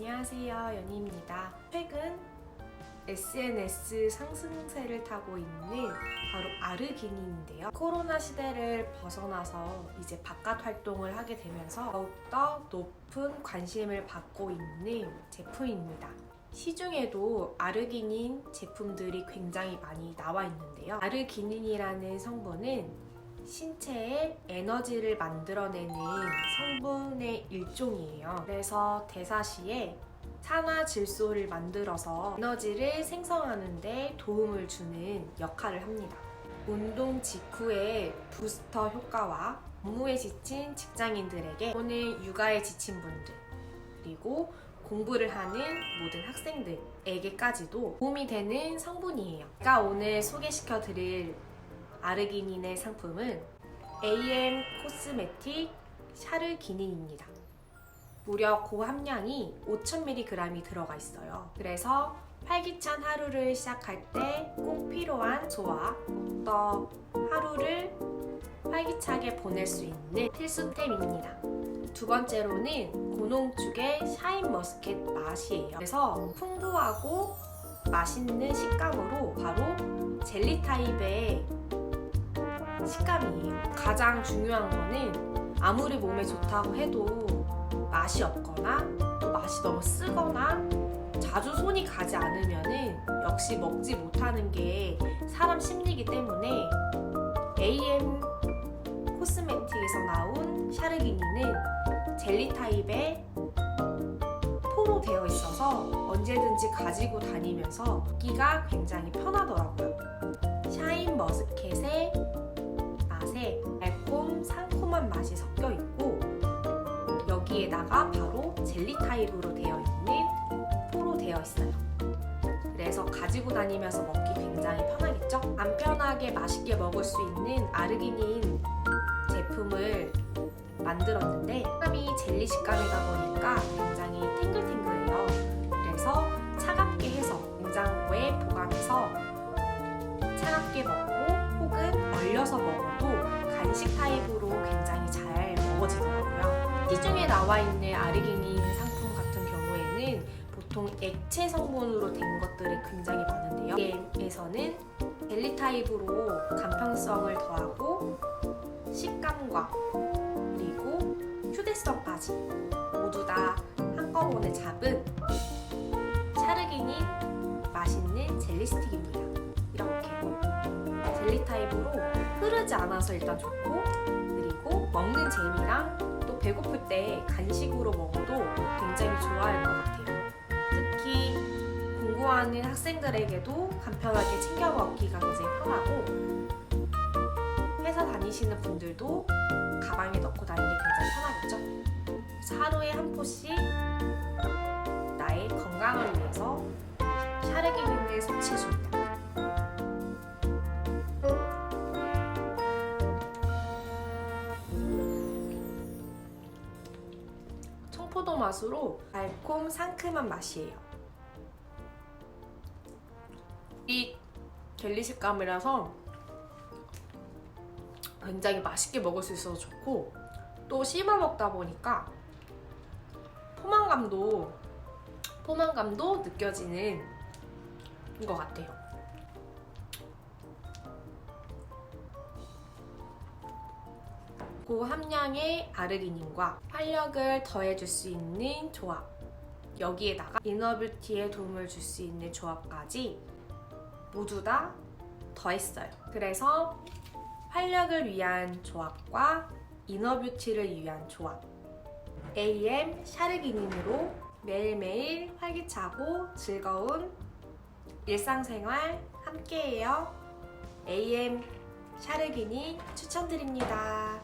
안녕하세요. 연희입니다. 최근 SNS 상승세를 타고 있는 바로 아르기닌인데요. 코로나 시대를 벗어나서 이제 바깥 활동을 하게 되면서 더욱더 높은 관심을 받고 있는 제품입니다. 시중에도 아르기닌 제품들이 굉장히 많이 나와 있는데요. 아르기닌이라는 성분은 신체에 에너지를 만들어내는 성분의 일종이에요. 그래서 대사 시에 산화질소를 만들어서 에너지를 생성하는데 도움을 주는 역할을 합니다. 운동 직후에 부스터 효과와 업무에 지친 직장인들에게 또는 육아에 지친 분들 그리고 공부를 하는 모든 학생들에게까지도 도움이 되는 성분이에요. 제가 오늘 소개시켜 드릴 아르기닌의 상품은 AM 코스메틱 샤르기닌입니다. 무려 고함량이 5,000mg이 들어가 있어요. 그래서 활기찬 하루를 시작할 때 꼭 필요한 소화, 또 하루를 활기차게 보낼 수 있는 필수템입니다. 두 번째로는 고농축의 샤인 머스켓 맛이에요. 그래서 풍부하고 맛있는 식감으로 바로 젤리 타입의 식감이에요. 가장 중요한 거는 아무리 몸에 좋다고 해도 맛이 없거나 또 맛이 너무 쓰거나 자주 손이 가지 않으면은 역시 먹지 못하는 게 사람 심리이기 때문에 AM 코스메틱에서 나온 샤르기니는 젤리 타입의 포로 되어 있어서 언제든지 가지고 다니면서 먹기가 굉장히 편하더라고요. 샤인 머스켓의 맛이 섞여 있고 여기에다가 바로 젤리 타입으로 되어 있는 포로 되어 있어요. 그래서 가지고 다니면서 먹기 굉장히 편하겠죠? 간편하게 맛있게 먹을 수 있는 아르기닌 제품을 만들었는데 식감이 젤리 식감이다 보니까 굉장히 탱글탱글 시중에 나와 있는 아르기닌 상품 같은 경우에는 보통 액체 성분으로 된 것들이 굉장히 많은데요. 게임에서는 젤리 타입으로 간편성을 더하고 식감과 그리고 휴대성까지 모두 다 한꺼번에 잡은 샤르기닌 맛있는 젤리 스틱입니다. 이렇게 젤리 타입으로 흐르지 않아서 일단 좋고 그리고 먹는 재미랑 또 배고플 때 간식으로 먹어도 굉장히 좋아할 것 같아요. 특히 공부하는 학생들에게도 간편하게 챙겨 먹기가 굉장히 편하고 회사 다니시는 분들도 가방에 넣고 다니기 굉장히 편하겠죠. 하루에 한 포씩 나의 건강을 위해서 샤르기닌을 섭취해줍니다. 포도 맛으로 달콤 상큼한 맛이에요. 이 젤리 식감이라서 굉장히 맛있게 먹을 수 있어서 좋고 또 씹어 먹다 보니까 포만감도 포만감도 느껴지는 것 같아요. 고함량의 아르기닌과 활력을 더해줄 수 있는 조합 여기에다가 이너뷰티에 도움을 줄 수 있는 조합까지 모두 다 더했어요. 그래서 활력을 위한 조합과 이너뷰티를 위한 조합 AM 샤르기닌으로 매일매일 활기차고 즐거운 일상생활 함께해요. AM 샤르기닌 추천드립니다.